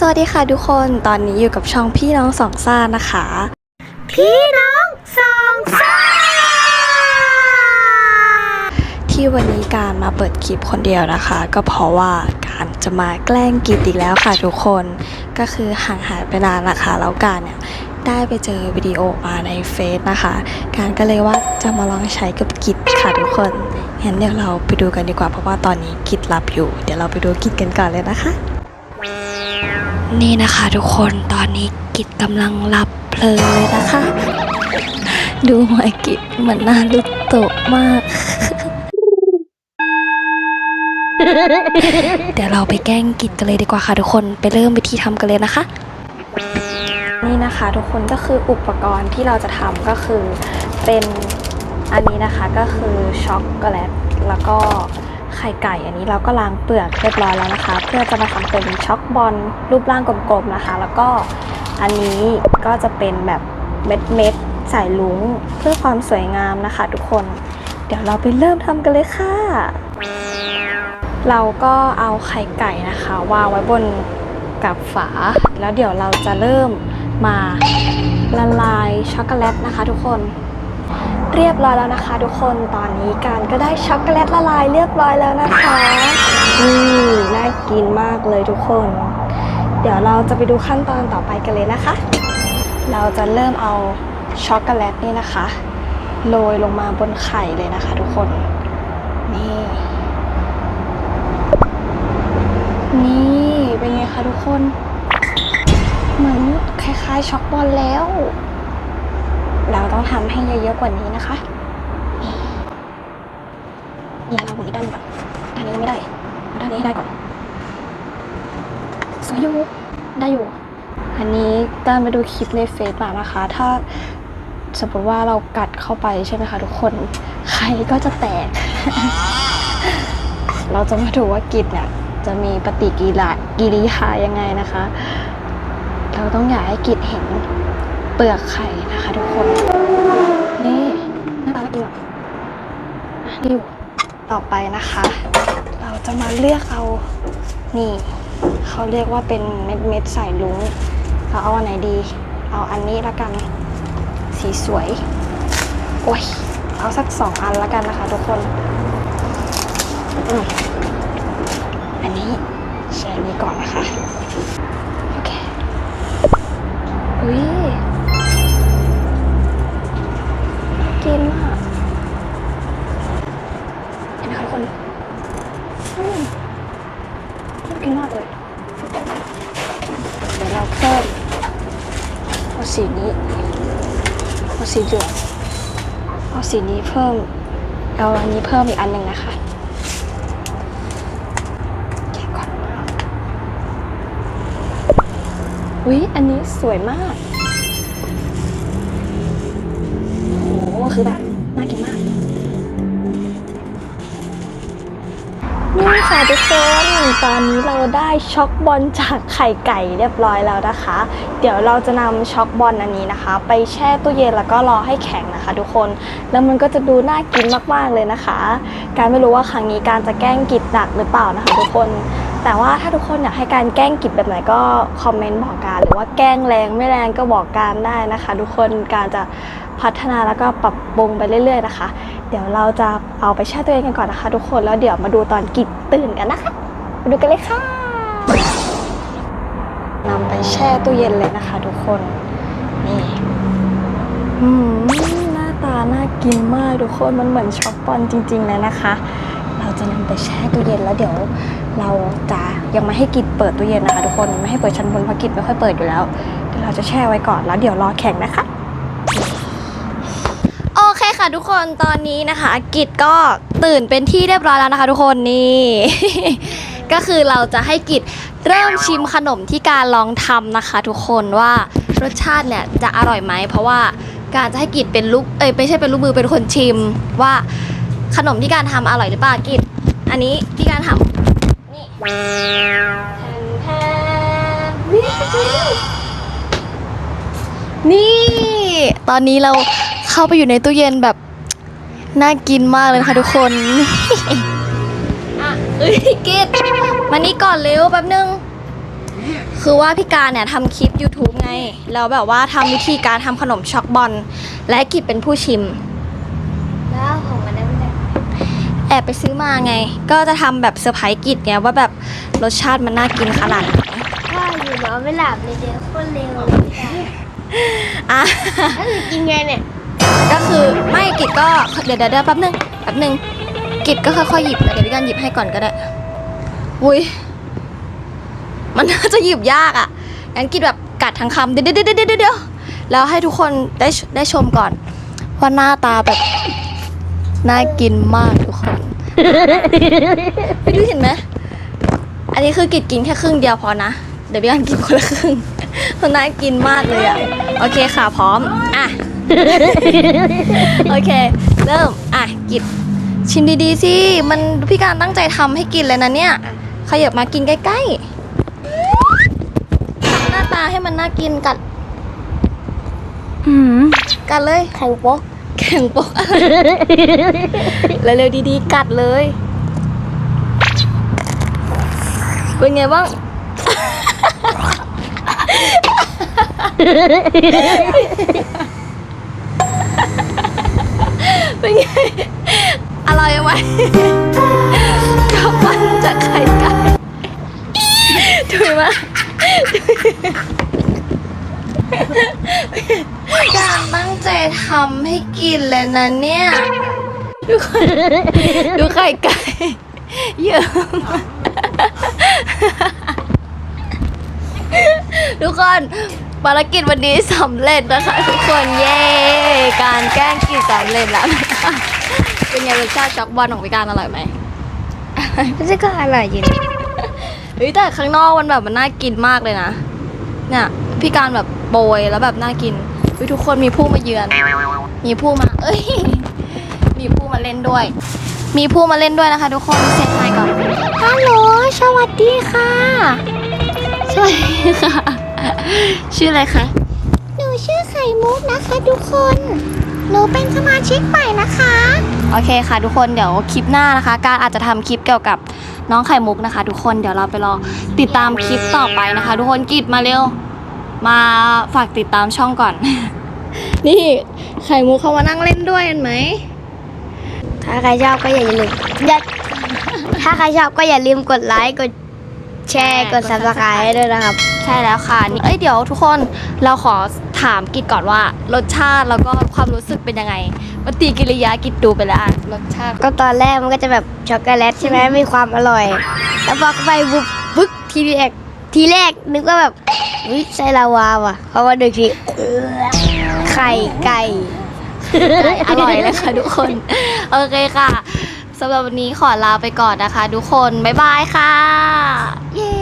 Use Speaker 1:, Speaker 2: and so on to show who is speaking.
Speaker 1: สวัสดีค่ะทุกคน ตอนนี้อยู่กับช่องพี่น้องสองซ่านะคะ
Speaker 2: พี่น้องสองซ่า
Speaker 1: ที่วันนี้การมาเปิดคลิปคนเดียวนะคะ ก็เพราะว่าการจะมาแกล้งกิดอีกแล้วค่ะทุกคน ก็คือห่างหายไปนานนะคะ แล้วการเนี่ยได้ไปเจอวิดีโอมาในเฟซนะคะ การก็เลยว่าจะมาลองใช้กับกิดค่ะทุกคนงั้นเดี๋ยวเราไปดูกันดีกว่าเพราะว่าตอนนี้กิดหลับอยู่ เดี๋ยวเราไปดูกิดกันก่อนเลยนะคะ นี่นะคะทุกคนตอนนี้กิดกำลังหลับเพลินเลยนะคะ ดูหมวกิดเหมือนหน้าลุกโตมาก เดี๋ยวเราไปแกล้งกิดกันเลยดีกว่าค่ะทุกคนไปเริ่มวิธีทำกันเลยนะคะ นี่นะคะทุกคนก็คืออุปกรณ์ที่เราจะทำก็คือเป็นอันนี้นะคะก็คือช็อกโกแลตแล้วก็ ไข่ไก่ อันนี้เราก็ล้างเปลือกเรียบร้อยแล้วนะคะ เพื่อจะมาทำเป็นช็อกบอลรูปร่างกลมๆนะคะ แล้วก็อันนี้ก็จะเป็นแบบเม็ดๆใส่ลุงเพื่อความสวยงามนะคะ ทุกคน เดี๋ยวเราไปเริ่มทำกันเลยค่ะ เราก็เอาไข่ไก่นะคะวางไว้บนกับฝา แล้วเดี๋ยวเราจะเริ่มมาละลายช็อกโกแลตนะคะ ทุกคน เรียบร้อยแล้วนะคะทุกคนตอนนี้การก็ได้ช็อกโกแลตละลายเรียบร้อยแล้วนะคะนี่น่ากินมากเลยทุกคน เดี๋ยวเราจะไปดูขั้นตอนต่อไปกันเลยนะคะ เราจะเริ่มเอาช็อกโกแลตนี่นะคะโรยลงมาบนไข่เลยนะคะ ทุกคนนี่ นี่เป็นไงคะทุกคน เหมือนคล้ายๆช็อกบอลแล้ว เราต้องทำให้เยอะๆกว่านี้นะคะนี่เราหมุนด้านก่อนด้านนี้ไม่ได้เอาด้านนี้ได้ก่อนสวยอยู่ได้อยู่ อันนี้ตามไปดูคลิปในเฟซมานะคะ ถ้าสมมติว่าเรากัดเข้าไปใช่ไหมคะทุกคนไข่ก็จะแตก เราจะมาดูว่ากิจเนี่ยจะมีปฏิกิริยากิริยายังไงนะคะ เราต้องอยากให้กิจเห็นเปลือกไข่ นะคะทุกคน นี่น้าตาน่ากินอะอะนี่อยู่ต่อไปนะคะ เราจะมาเลือกเอานี่เขาเรียกว่าเป็นเม็ดเม็ดใส่ลุงเราเอาอันไหนดี เอาอันนี้ละกัน สีสวย โอ้ย เอาสักสองอันละกันนะคะทุกคนอืมอันนี้ใช้อันนี้ก่อนนะคะ โอเค อุ้ยกินอะเห็นไหมคะทุกคนอืมน่ากินมากเลย เดี๋ยวเราเพิ่มเอาสีนี้เอาสีเหลือง เอาสีนี้เพิ่ม เอาอันนี้เพิ่มอีกอันหนึ่งนะคะแกะก่อนอุ๊ยอันนี้สวยมาก โอ้โหคือแบบน่ากินมาก ค่ะทุกคน ตอนนี้เราได้ช็อกบอลจากไข่ไก่เรียบร้อยแล้วนะคะ เดี๋ยวเราจะนำช็อกบอลอันนี้นะคะ ไปแช่ตู้เย็นแล้วก็รอให้แข็งนะคะ ทุกคน แล้วมันก็จะดูน่ากินมากๆเลยนะคะ การไม่รู้ว่าครั้งนี้การจะแกล้งกิดหนักหรือเปล่านะคะ ทุกคน แต่ว่าถ้าทุกคนอยากให้การแกล้งกิดแบบไหนก็คอมเมนต์บอกการหรือว่าแกล้งแรงไม่แรงก็บอกการได้นะคะ ทุกคนการจะพัฒนาแล้วก็ปรับปรุงไปเรื่อย ๆ นะคะ เดี๋ยวเราจะเอาไปแช่ตู้เย็นกันก่อนนะคะ ทุกคนแล้วเดี๋ยวมาดูตอนกิดตื่นกันนะคะมาดูกันเลยค่ะนำไปแช่ตู้เย็นเลยนะคะ ทุกคนนี่อืมหน้าตาน่ากินมากทุกคนมันเหมือนช็อกบอลจริงๆเลยนะคะ เราจะนำไปแช่ตู้เย็นแล้วเดี๋ยวเราจะยังไม่ให้กิดเปิดตู้เย็นนะคะ ทุกคนไม่ให้เปิดชั้นบนเพราะกิดไม่ค่อยเปิดอยู่แล้วเดี๋ยวเราจะแช่ไว้ก่อนแล้วเดี๋ยวรอแข็งนะคะ ทุกคนตอนนี้นะคะกิจก็ตื่นเป็นที่เรียบร้อยแล้วนะคะ ทุกคนนี่ ก็คือเราจะให้กิจเริ่มชิมขนมที่การลองทำนะคะ ทุกคนว่ารสชาติเนี่ยจะอร่อยไหมเพราะว่าการจะให้กิจเป็นลูกเอ้ยไม่ใช่เป็นลูกมือเป็นคนชิม ว่าขนมที่การทำอร่อยหรือเปล่ากิจอันนี้ที่การทำนี่แทนๆนี่นี่ ตอนนี้เรา เข้าไปอยู่ในตู้เย็นแบบ น่ากินมากเลยนะคะทุกคน อะเอ้ยกิดมานี่ก่อนเร็วแป๊บนึง คือว่าพี่การเนี่ยทำคลิป YouTube ไง แล้วแบบว่าทำวิธีการทำขนมช็อกบอล และกิจเป็นผู้ชิม
Speaker 2: แล้วของมันได้ไม่ได้
Speaker 1: แอบไปซื้อมาไง ก็จะทำแบบเซอร์ไพรส์กิจไงว่าแบบรสชาติมันน่ากินขนาดไหน
Speaker 2: ว่าอยู่นอนไม่หลับเลยเดี๋ยวโคนเร็วเลยค่ะ
Speaker 1: อะ
Speaker 2: แล้วหนูกินไงเนี่ย
Speaker 1: ก็คือไม่กิจก็เดี๋ยวเดี๋ยวแป๊บนึงแป๊บนึงกิจก็ค่อยๆหยิบเดี๋ยวพี่การหยิบให้ก่อนก็ได้อุ้ยมันน่าจะหยิบยากอะงั้นกิจแบบกัดทั้งคำเดี๋ยวเดี๋ยวเดี๋ยวเดี๋ยวแล้วให้ทุกคนได้ได้ชมก่อนว่าหน้าตาแบบน่ากินมากทุกคนไม่รู้เห็นไหมอันนี้คือกิจกินแค่ครึ่งเดียวพอนะเดี๋ยวพี่การกินคนละครึ่งมันน่ากินมากเลยอะโอเคค่ะพร้อมอะ โอเค เริ่ม อะ กิดชิมดีๆสิ มันพี่การตั้งใจทำให้กินเลยนะเนี่ย ขยับมากินใกล้ๆ หน้าตาให้มันน่ากินกัด
Speaker 2: อืม
Speaker 1: กัดเลย
Speaker 2: แข่งโป๊ก
Speaker 1: แข่งปกอะไรเร็วๆดีๆ กัดเลย เป็นไงบ้าง เป็นไง อร่อยไหมกับมันจากไข่ไก่ถูกไหมการตั้งใจทำให้กินเลยนะเนี่ย ดูคนดูไข่ไก่เยอะมากทุกคน ภารกิจวันนี้สำเร็จนะคะทุกคนเย้การแกล้งกินสำเร็จแล้วนะคะเป็นไงรสชาติช็อกบอลของพี่การอร่อยไหม
Speaker 2: ไม่ใช่ก็อร่อยอยู่นะ
Speaker 1: เฮ้ยแต่ข้างนอกมันแบบมันน่ากินมากเลยนะเนี่ยพี่การแบบโปรยแล้วแบบน่ากินเฮ้ยทุกคนมีผู้มาเยือน มีผู้มา เอ้ย มีผู้มาเล่นด้วย มีผู้มาเล่นด้วยนะคะ ทุกคนเสียงไทายก่อน
Speaker 2: ฮัลโหลสวัสดีค่ะ
Speaker 1: สวัสดีค่ะ ชื่ออะไรคะ
Speaker 2: หนูชื่อไข่มุกนะคะ ทุกคน หนูเป็นสมาชิกใหม่นะคะ
Speaker 1: โอเคค่ะทุกคนเดี๋ยวคลิปหน้านะคะ การอาจจะทำคลิปเกี่ยวกับน้องไข่มุกนะคะ ทุกคนเดี๋ยวเราไปรอติดตามคลิปต่อไปนะคะ ทุกคนกิดมาเร็ว มาฝากติดตามช่องก่อน นี่ไข่มุกเขามานั่งเล่นด้วยเห็นไหม
Speaker 2: ถ้าใครชอบก็อย่าลืมอย่าถ้าใครชอบก็อย่าลืมกดไลค์ กด แชร์กด subscribe ให้ด้วยนะครับ
Speaker 1: ใช่แล้วค่ะนี่เอ้ยเดี๋ยวทุกคนเราขอถามกิจก่อนว่ารสชาติแล้วก็ความรู้สึกเป็นยังไงปฏิกิริยากิจดูไปแล้วอะรสชาติ
Speaker 2: ก็ตอนแรกมันก็จะแบบช็อกโกแลตใช่ไหมมีความอร่อย แล้วพอเข้าไปบุบบึกทีแรกทีแรกนึกว่าแบบวิใช่ลาวาว่ะเพราะว่าดูทีเอื้อไข่ไก่
Speaker 1: อร่อยเลยค่ะทุกคน โอเคค่ะ สำหรับวันนี้ขอลาไปก่อนนะคะ ทุกคน บ๊ายบายค่ะ เย้